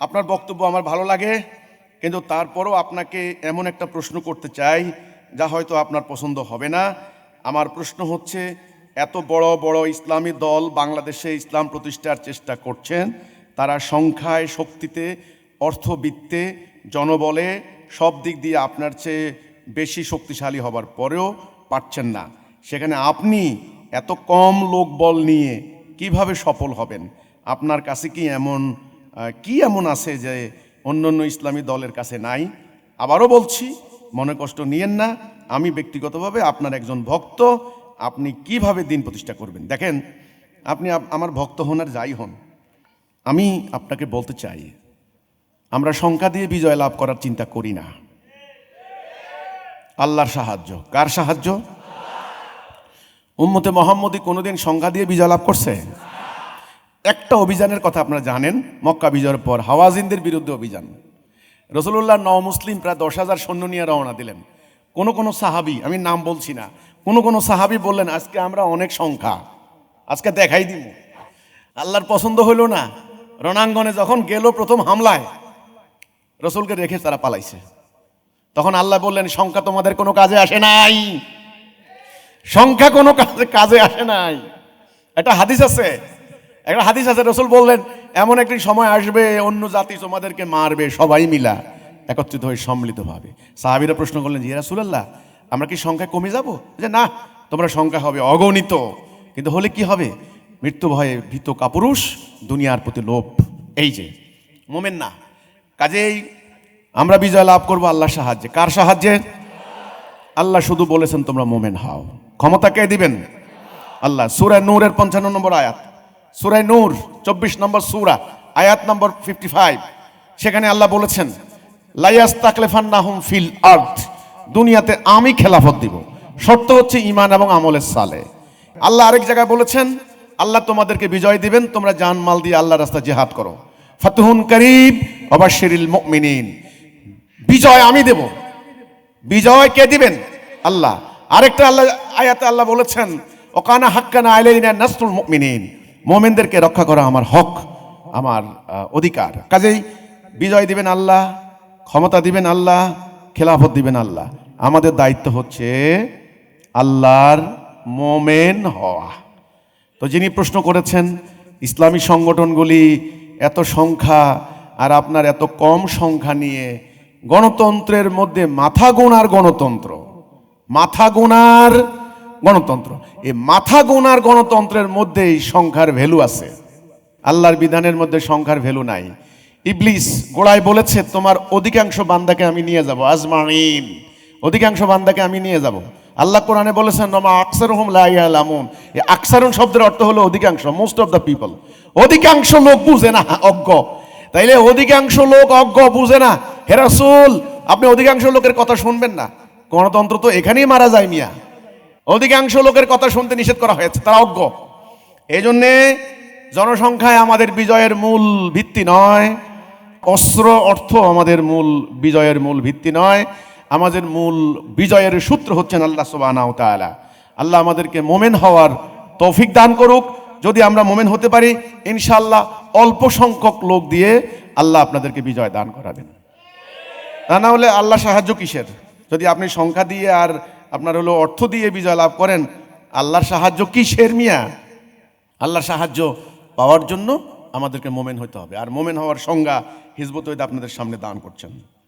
আপনার বক্তব্য আমার ভালো লাগে, কিন্তু তারপরও আপনাকে এমন একটা প্রশ্ন করতে চাই, যা হয়তো আপনার পছন্দ হবে না। আমার প্রশ্ন হচ্ছে, এত বড় বড় ইসলামী দল বাংলাদেশে ইসলাম প্রতিষ্ঠার চেষ্টা করছেন, তারা সংখ্যায়, শক্তিতে, অর্থবিত্তে, জনবলে, সব দিক দিয়ে আপনার চেয়ে বেশি শক্তিশালী হবার পরেও পারছেন না। সেখানে আপনি এত কম লোকবল নিয়ে কীভাবে সফল হবেন? আপনার কাছে কি এমন কি এমন আছে যে অন্য অন্য ইসলামী দলের কাছে নাই? আবারও বলছি, মনে কষ্ট নিয়েন না, আমি ব্যক্তিগতভাবে আপনার একজন ভক্ত, আপনি কীভাবে দিন প্রতিষ্ঠা করবেন? দেখেন, আপনি আমার ভক্ত হন আর যাই হন, আমি আপনাকে বলতে চাই, আমরা সংখ্যা দিয়ে বিজয় লাভ করার চিন্তা করি না। আল্লাহর সাহায্য। কার সাহায্য? উম্মতে মোহাম্মদী কোনোদিন সংখ্যা দিয়ে বিজয় লাভ করছে? একটা অভিযানের কথা আপনারা জানেন, মক্কা বিজয়ের পর হাওয়াজিনদের বিরুদ্ধে অভিযান। রসুল্লাহ ন মুসলিম প্রায় দশ হাজার সৈন্য নিয়ে রওনা দিলেন। কোন কোন সাহাবি, আমি নাম বলছি না, কোন কোন সাহাবি বললেন, আজকে আমরা অনেক সংখ্যা, আজকে দেখাই দিব আল্লাহর পছন্দ হইল না। রণাঙ্গনে যখন গেল প্রথম হামলায়, রসুলকে রেখে তারা পালাইছে। তখন আল্লাহ বললেন, সংখ্যা তোমাদের কোনো কাজে আসে নাই। সংখ্যা কোনো কাজে কাজে আসে নাই। একটা হাদিস আছে একটা হাদিস আছে, রসুল বললেন, এমন একটি সময় আসবে, অন্য জাতি তোমাদেরকে মারবে, সবাই মিলা একত্রিত হয়ে সম্মিলিতভাবে সাহাবিরা প্রশ্ন করলেন যে রাসুলাল্লাহ, আমরা কি সংখ্যা কমে যাব? যে, না, তোমরা সংখ্যা হবে অগণিত, কিন্তু হলে কি হবে? মৃত্যু ভয়ে ভীত কাপুরুষ, দুনিয়ার প্রতি লোভ এই যে, মোমেন না। কাজেই আমরা বিজয় লাভ করব আল্লাহর সাহায্যে। কার সাহায্যে? আল্লাহ শুধু বলেছেন, তোমরা মোমেন হও। ক্ষমতা কে দিবেন? আল্লাহ। সুরায় নূরের পঞ্চান্ন নম্বর আয়াত। সুরায় নূর, চব্বিশ নম্বর সুরা, আয়াত নম্বর ফিফটি ফাইভ সেখানে আল্লাহ বলেছেন লাইয়াস তাকলেফান্নাহুম ফিল আর্থ দুনিয়াতে আমি খেলাফত দিব। শর্ত হচ্ছে ইমান এবং আমলের সালে। আল্লাহ আরেক জায়গায় বলেছেন, আল্লাহ তোমাদেরকে বিজয় দিবেন, তোমরা জান মাল দিয়ে আল্লাহ রাস্তা জেহাদ করো। ফাতুহুন করিব অবাশিরিল মুমিনিন। বিজয় আমি দেব। বিজয় কে দিবেন? আল্লাহ। আরেকটা আল্লাহ আয়াতে আল্লাহ বলেছেন, ওকানা হাক্কানা আলাইনা নাসরুল মুমিনিন। মুমিনদেরকে রক্ষা করা আমার হক, আমার অধিকার। কাজেই বিজয় দিবেন আল্লাহ, ক্ষমতা দিবেন আল্লাহ, খেলাফত দিবেন আল্লাহ। আমাদের দায়িত্ব হচ্ছে আল্লাহর মোমেন হওয়া। তো যিনি প্রশ্ন করেছেন, ইসলামী সংগঠনগুলি এত সংখ্যা আর আপনার এত কম সংখ্যা নিয়ে গণতন্ত্রের মধ্যে মাথা গোনার গণতন্ত্র। মাথা গোনার গণতন্ত্র। এই মাথা গোনার গণতন্ত্রের মধ্যেই সংখ্যার ভ্যালু আছে। আল্লাহর বিধানের মধ্যে সংখ্যার ভ্যালু নাই। ইবলিস গোড়ায় বলেছে, তোমার অধিকাংশ বান্দাকে আমি নিয়ে যাব, আজমাইন। অধিকাংশ বান্দাকে আমি নিয়ে যাব। আল্লাহ কোরআনে বলেছেন নমা আকসার হুম লাইয়ালামুন এই আকসারুন শব্দের অর্থ হলো অধিকাংশ মোস্ট অফ দ্য পিপল অধিকাংশ লোক বুঝে না, অজ্ঞ। তাইলে অধিকাংশ লোক অজ্ঞ, বুঝে না। হেরাসুল আপনি অধিকাংশ লোকের কথা শুনবেন না। গণতন্ত্র তো এখানেই মারা যায় মিয়া। অধিকাংশ লোকের কথা শুনতে নিষেধ করা হয়েছে, তারা অজ্ঞ। এই জন্যে জনসংখ্যায় আমাদের বিজয়ের মূল ভিত্তি নয়, অস্ত্র অর্থ আমাদের মূল বিজয়ের মূল ভিত্তি নয়, আমাদের মূল বিজয়ের সূত্র হচ্ছেন আল্লাহ তাআলা। আল্লাহ আমাদেরকে মোমেন হওয়ার তৌফিক দান করুক। যদি আমরা মোমেন হতে পারি ইনশাল্লাহ অল্প সংখ্যক লোক দিয়ে আল্লাহ আপনাদেরকে বিজয় দান করাবেন। তা না হলে আল্লাহ সাহায্য কিসের? যদি আপনি সংখ্যা দিয়ে আর আপনার হলো অর্থ দিয়ে বিজয় লাভ করেন, আল্লাহর সাহায্য কি শের মিয়া? আল্লাহর সাহায্য পাওয়ার জন্য আমাদেরকে মোমেন হতে হবে। আর মোমেন হওয়ার সংজ্ঞা হিজবত আপনাদের সামনে দান করছেন।